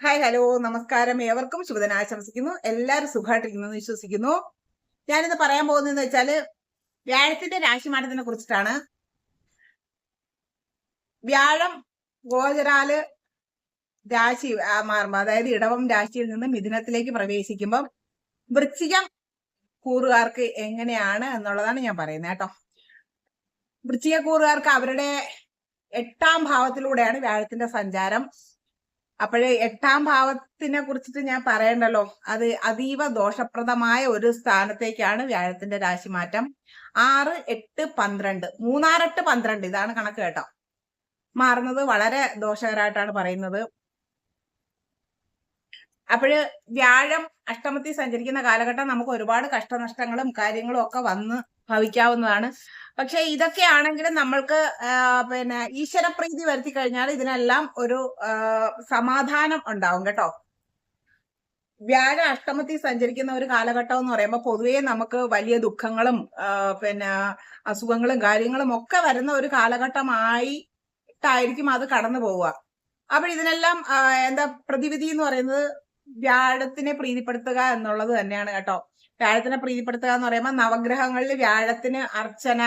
Hi hello നമസ്കാരം. ഏവർക്കും ശുഭദിനം ആശംസിക്കുന്നു. എല്ലാവരും സുഖമായിട്ടിരിക്കുന്നു എന്ന് വിശ്വസിക്കുന്നു. ഞാനിന്ന് പറയാൻ പോകുന്നതെന്ന് വെച്ചാൽ വ്യാഴത്തിന്റെ രാശിമാറ്റത്തിനെ കുറിച്ചിട്ടാണ്. വ്യാഴം ഗോചരാൽ രാശി ആ, മാറുമ്പോ അതായത് ഇടവം രാശിയിൽ നിന്ന് മിഥുനത്തിലേക്ക് പ്രവേശിക്കുമ്പം വൃശ്ചികം കൂറുകാർക്ക് എങ്ങനെയാണ് എന്നുള്ളതാണ് ഞാൻ പറയുന്നത് കേട്ടോ. വൃശ്ചിക കൂറുകാർക്ക് അവരുടെ എട്ടാം ഭാവത്തിലൂടെയാണ് വ്യാഴത്തിന്റെ സഞ്ചാരം. അപ്പോഴേ എട്ടാം ഭാവത്തിനെ കുറിച്ചിട്ട് ഞാൻ പറയണ്ടല്ലോ. അത് അതീവ ദോഷപ്രദമായ ഒരു സ്ഥാനത്തേക്കാണ് വ്യാഴത്തിന്റെ രാശിമാറ്റം. ആറ് എട്ട് പന്ത്രണ്ട്. മൂന്നാറെട്ട് പന്ത്രണ്ട്. ഇതാണ് കണക്ക് കേട്ടോ. മാറുന്നത് വളരെ ദോഷകരമായിട്ടാണ് പറയുന്നത്. അപ്പോഴ് വ്യാഴം അഷ്ടമത്തിൽ സഞ്ചരിക്കുന്ന കാലഘട്ടം നമുക്ക് ഒരുപാട് കഷ്ടനഷ്ടങ്ങളും കാര്യങ്ങളും ഒക്കെ വന്ന് ഭവിക്കാവുന്നതാണ്. പക്ഷെ ഇതൊക്കെ ആണെങ്കിലും നമ്മൾക്ക് പിന്നെ ഈശ്വരപ്രീതി വരുത്തി കഴിഞ്ഞാൽ ഇതിനെല്ലാം ഒരു സമാധാനം ഉണ്ടാവും കേട്ടോ. വ്യാഴ അഷ്ടമത്തിൽ സഞ്ചരിക്കുന്ന ഒരു കാലഘട്ടം എന്ന് പറയുമ്പോൾ പൊതുവേ നമുക്ക് വലിയ ദുഃഖങ്ങളും പിന്നെ അസുഖങ്ങളും കാര്യങ്ങളും ഒക്കെ വരുന്ന ഒരു കാലഘട്ടമായിട്ടായിരിക്കും അത് കടന്നു പോവുക. അപ്പോൾ ഇതിനെല്ലാം എന്താ പ്രതിവിധി എന്ന് പറയുന്നത് വ്യാഴത്തിനെ പ്രീതിപ്പെടുത്തുക എന്നുള്ളത് തന്നെയാണ് കേട്ടോ. വ്യാഴത്തിനെ പ്രീതിപ്പെടുത്തുക എന്ന് പറയുമ്പോൾ നവഗ്രഹങ്ങളിൽ വ്യാഴത്തിന് അർച്ചന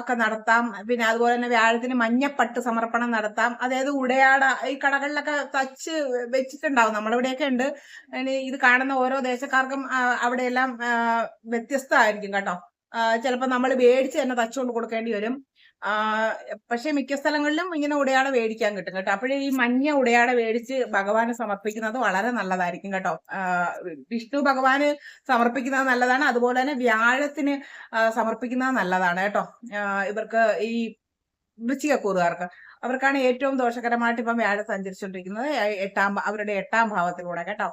ഒക്കെ നടത്താം. പിന്നെ അതുപോലെ തന്നെ വ്യാഴത്തിന് മഞ്ഞപ്പട്ട് സമർപ്പണം നടത്താം. അതായത് ഉടയാട ഈ കടകളിലൊക്കെ തച്ച് വെച്ചിട്ടുണ്ടാവും. നമ്മളിവിടെയൊക്കെ ഉണ്ട്. ഇനി ഇത് കാണുന്ന ഓരോ ദേശക്കാർക്കും അവിടെയെല്ലാം വ്യത്യസ്തമായിരിക്കും കേട്ടോ. ചിലപ്പോൾ നമ്മൾ മേടിച്ച് തന്നെ തച്ചുകൊണ്ട് കൊടുക്കേണ്ടി വരും. പക്ഷെ മിക്ക സ്ഥലങ്ങളിലും ഇങ്ങനെ ഉടയാട മേടിക്കാൻ കിട്ടും കേട്ടോ. അപ്പോഴേ ഈ മഞ്ഞ ഉടയാട മേടിച്ച് ഭഗവാന് സമർപ്പിക്കുന്നത് വളരെ നല്ലതായിരിക്കും കേട്ടോ. വിഷ്ണു ഭഗവാന് സമർപ്പിക്കുന്നത് നല്ലതാണ്. അതുപോലെ തന്നെ വ്യാഴത്തിന് സമർപ്പിക്കുന്നത് നല്ലതാണ് കേട്ടോ. ഇവർക്ക് ഈ വൃശ്ചികക്കൂറുകാർക്ക്. അവർക്കാണ് ഏറ്റവും ദോഷകരമായിട്ട് ഇപ്പം വ്യാഴം സഞ്ചരിച്ചുകൊണ്ടിരിക്കുന്നത്. എട്ടാം അവരുടെ എട്ടാം ഭാവത്തിലൂടെ കേട്ടോ.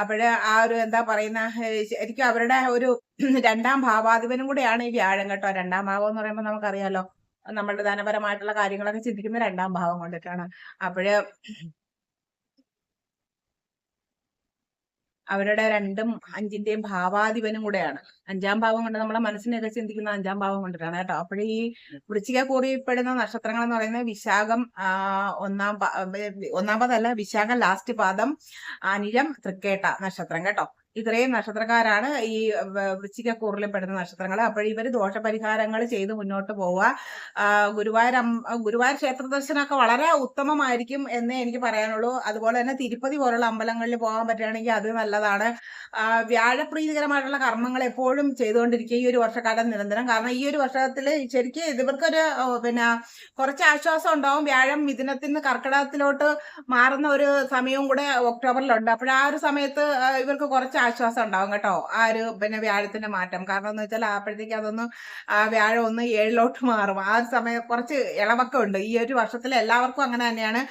അപ്പോഴ് ആ ഒരു എന്താ പറയുന്ന ശരിക്കും അവരുടെ ഒരു രണ്ടാം ഭാവാധിപനും കൂടെയാണ് ഈ വ്യാഴം കേട്ടോ. രണ്ടാം ഭാവം എന്ന് പറയുമ്പോൾ നമുക്കറിയാലോ നമ്മളുടെ ധനപരമായിട്ടുള്ള കാര്യങ്ങളൊക്കെ ചിന്തിക്കുന്ന രണ്ടാം ഭാവം കൊണ്ടിട്ടാണ്. അപ്പോഴ് അവരുടെ രണ്ടും അഞ്ചിന്റെയും ഭാവാധിപനും കൂടെയാണ്. അഞ്ചാം ഭാവം കൊണ്ട് നമ്മളെ മനസ്സിനെയൊക്കെ ചിന്തിക്കുന്ന അഞ്ചാം ഭാവം കൊണ്ടിട്ടാണ് കേട്ടോ. അപ്പോഴേ ഈ വൃശ്ചിക കൂറിപ്പെടുന്ന നക്ഷത്രങ്ങൾ എന്ന് പറയുന്നത് വിശാഖം ഒന്നാം ഒന്നാമതല്ല വിശാഖം ലാസ്റ്റ് പാദം അനിഴം തൃക്കേട്ട നക്ഷത്രം കേട്ടോ. ഇത്രയും നക്ഷത്രക്കാരാണ് ഈ വ- വൃശ്ചിക കൂറിൽ പെടുന്ന നക്ഷത്രങ്ങൾ അപ്പോൾ ഇവർ ദോഷപരിഹാരങ്ങൾ ചെയ്ത് മുന്നോട്ട് പോവുക. ഗുരുവായൂർ ഗുരുവായൂർ ക്ഷേത്ര ദർശനമൊക്കെ വളരെ ഉത്തമമായിരിക്കും എന്നേ എനിക്ക് പറയാനുള്ളൂ. അതുപോലെ തന്നെ തിരുപ്പതി പോലുള്ള അമ്പലങ്ങളിൽ പോകാൻ പറ്റുകയാണെങ്കിൽ അത് നല്ലതാണ്. വ്യാഴപ്രീതികരമായിട്ടുള്ള കർമ്മങ്ങൾ എപ്പോഴും ചെയ്തുകൊണ്ടിരിക്കുക ഈ ഒരു വർഷക്കാലം നിരന്തരം. കാരണം ഈ ഒരു വർഷത്തിൽ ശരിക്കും ഇവർക്കൊരു പിന്നെ കുറച്ച് ആശ്വാസം ഉണ്ടാവും. വ്യാഴം മിഥുനത്തിൽ നിന്ന് കർക്കിടകത്തിലോട്ട് മാറുന്ന ഒരു സമയവും കൂടെ ഒക്ടോബറിലുണ്ട്. അപ്പോൾ ആ ഒരു സമയത്ത് ഇവർക്ക് കുറച്ച് ആശ്വാസം ഉണ്ടാവും കേട്ടോ. ആ ഒരു പിന്നെ വ്യാഴത്തിന്റെ മാറ്റം. കാരണം എന്ന് വെച്ചാൽ അപ്പോഴത്തേക്ക് അതൊന്ന് ആ വ്യാഴം ഒന്ന് ഏഴിലോട്ട് മാറും. ആ ഒരു സമയം കുറച്ച് ഇളവൊക്കെ ഉണ്ട്. ഈ ഒരു വർഷത്തിൽ എല്ലാവർക്കും അങ്ങനെ തന്നെയാണ്.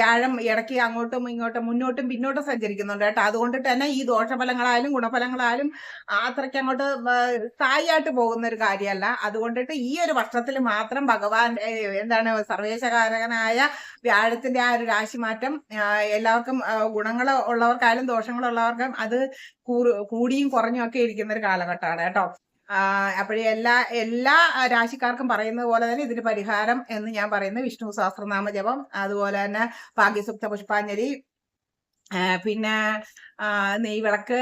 വ്യാഴം ഇടയ്ക്ക് അങ്ങോട്ടും ഇങ്ങോട്ടും മുന്നോട്ടും പിന്നോട്ടും സഞ്ചരിക്കുന്നുണ്ട് കേട്ടോ. അതുകൊണ്ട് തന്നെ ഈ ദോഷഫലങ്ങളായാലും ഗുണഫലങ്ങളായാലും അത്രയ്ക്ക് അങ്ങോട്ട് സ്ഥായിട്ട് പോകുന്ന ഒരു കാര്യമല്ല. അതുകൊണ്ടിട്ട് ഈ ഒരു വർഷത്തിൽ മാത്രം ഭഗവാൻ എന്താണ് സർവേശകാരകനായ വ്യാഴത്തിന്റെ ആ ഒരു രാശിമാറ്റം എല്ലാവർക്കും ഗുണങ്ങൾ ഉള്ളവർക്കായാലും ദോഷങ്ങളുള്ളവർക്കും അത് കൂടിയും കുറഞ്ഞും ഒക്കെ ഇരിക്കുന്ന ഒരു കാലഘട്ടമാണ് കേട്ടോ. അപ്പോഴേ എല്ലാ എല്ലാ രാശിക്കാർക്കും പറയുന്നത് പോലെ തന്നെ ഇതിന് പരിഹാരം എന്ന് ഞാൻ പറയുന്നത് വിഷ്ണു സഹസ്രനാമ ജപം അതുപോലെ തന്നെ ഭാഗ്യസുക്ത പുഷ്പാഞ്ജലി പിന്നെ നെയ്വിളക്ക്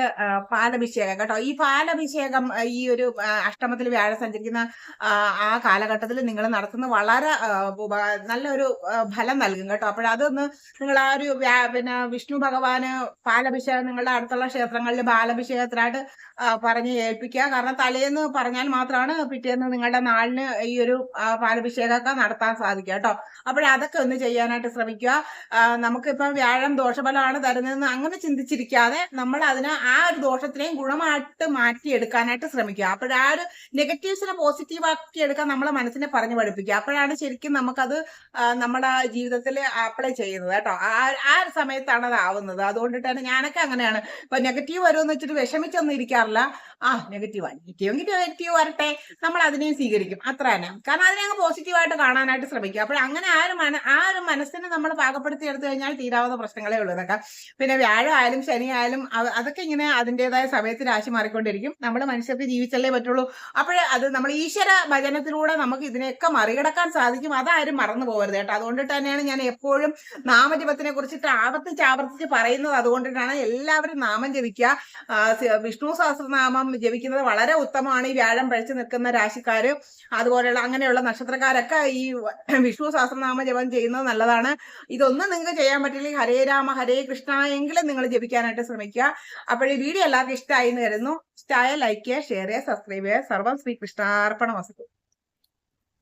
പാലഭിഷേകം കേട്ടോ. ഈ പാലഭിഷേകം ഈ ഒരു അഷ്ടമത്തിൽ വ്യാഴം സഞ്ചരിക്കുന്ന ആ, കാലഘട്ടത്തിൽ നിങ്ങൾ നടത്തുന്ന വളരെ നല്ലൊരു ഫലം നൽകും കേട്ടോ. അപ്പോഴതൊന്ന് നിങ്ങൾ ആ ഒരു പിന്നെ വിഷ്ണു ഭഗവാന് പാലഭിഷേകം നിങ്ങളുടെ അടുത്തുള്ള ക്ഷേത്രങ്ങളിൽ ബാലഭിഷേകത്തിനായിട്ട് ആ, പറഞ്ഞ് ഏൽപ്പിക്കുക. കാരണം തലേന്ന് പറഞ്ഞാൽ മാത്രമാണ് പിറ്റേന്ന് നിങ്ങളുടെ നാളിന് ഈ ഒരു പാലഭിഷേകമൊക്കെ നടത്താൻ സാധിക്കുക കേട്ടോ. അപ്പോഴതൊക്കെ ഒന്ന് ചെയ്യാനായിട്ട് ശ്രമിക്കുക. നമുക്കിപ്പം വ്യാഴം ദോഷഫലമാണ് തരുന്നതെന്ന് അങ്ങനെ ചിന്തിച്ചിരിക്കാതെ നമ്മൾ അതിനെ ആ ഒരു ദോഷത്തിനെയും ഗുണമായിട്ട് മാറ്റിയെടുക്കാനായിട്ട് ശ്രമിക്കുക. ആ ഒരു നെഗറ്റീവ്സിനെ പോസിറ്റീവ് ആക്കി എടുക്കാൻ നമ്മളെ മനസ്സിനെ പറഞ്ഞു പഠിപ്പിക്കുക. അപ്പോഴാണ് ശരിക്കും നമുക്കത് നമ്മുടെ ജീവിതത്തിൽ അപ്ലൈ ചെയ്യുന്നത് കേട്ടോ. ആ ആ ഒരു സമയത്താണ് അത് ആവുന്നത്. അതുകൊണ്ടിട്ടാണ് ഞാനൊക്കെ അങ്ങനെയാണ്. ഇപ്പൊ നെഗറ്റീവ് വരുമെന്ന് വെച്ചിട്ട് വിഷമിച്ചൊന്നും ഇരിക്കാറില്ല ആ. നെഗറ്റീവ് നെഗറ്റീവ് നെഗറ്റീവ് വരട്ടെ. നമ്മൾ അതിനെയും സ്വീകരിക്കും. അത്ര തന്നെ. കാരണം അതിനെ അങ്ങ് പോസിറ്റീവായിട്ട് കാണാനായിട്ട് ശ്രമിക്കുക. അപ്പോൾ അങ്ങനെ ആ ഒരു മന ആ ഒരു മനസ്സിനെ നമ്മൾ പാകപ്പെടുത്തി എടുത്തു കഴിഞ്ഞാൽ തീരാവുന്ന പ്രശ്നങ്ങളെ ഉള്ളൂ ഇതൊക്കെ. പിന്നെ വ്യാഴം ആയാലും ശനി എങ്ങനെയായാലും അതൊക്കെ ഇങ്ങനെ അതിന്റെതായ സമയത്ത് രാശി മാറിക്കൊണ്ടിരിക്കും. നമ്മൾ മനുഷ്യർക്ക് ജീവിച്ചല്ലേ പറ്റുള്ളൂ. അപ്പോഴേ അത് നമ്മൾ ഈശ്വര ഭജനത്തിലൂടെ നമുക്ക് ഇതിനെയൊക്കെ മറികടക്കാൻ സാധിക്കും. അതാരും മറന്നു പോകരുത് കേട്ടോ. അതുകൊണ്ട് തന്നെയാണ് ഞാൻ എപ്പോഴും നാമജപത്തിനെ കുറിച്ചിട്ട് ആവർത്തിച്ച് ആവർത്തിച്ച് പറയുന്നത്. അതുകൊണ്ടിട്ടാണ് എല്ലാവരും നാമം ജപിക്കുക. വിഷ്ണു സഹസ്രനാമം ജപിക്കുന്നത് വളരെ ഉത്തമമാണ്. ഈ വ്യാഴം പഴിച്ചു നിൽക്കുന്ന രാശിക്കാര് അതുപോലെയുള്ള അങ്ങനെയുള്ള നക്ഷത്രക്കാരൊക്കെ ഈ വിഷ്ണു സഹസ്രനാമ ജപം ചെയ്യുന്നത് നല്ലതാണ്. ഇതൊന്നും നിങ്ങൾക്ക് ചെയ്യാൻ പറ്റില്ലെങ്കിൽ ഹരേ രാമ ഹരേ കൃഷ്ണ എങ്കിലും നിങ്ങൾ ജപിക്കാനായിട്ട് ശ്രമിക്കുക. അപ്പോൾ ഈ വീഡിയോ എല്ലാവർക്കും ഇഷ്ടമായി എന്ന് കരുതുന്നു. ഇഷ്ടമായ ലൈക്ക് ചെയ്യുക ഷെയർ ചെയ്യുക സബ്സ്ക്രൈബ് ചെയ്യുക. സർവം ശ്രീ വസ്തു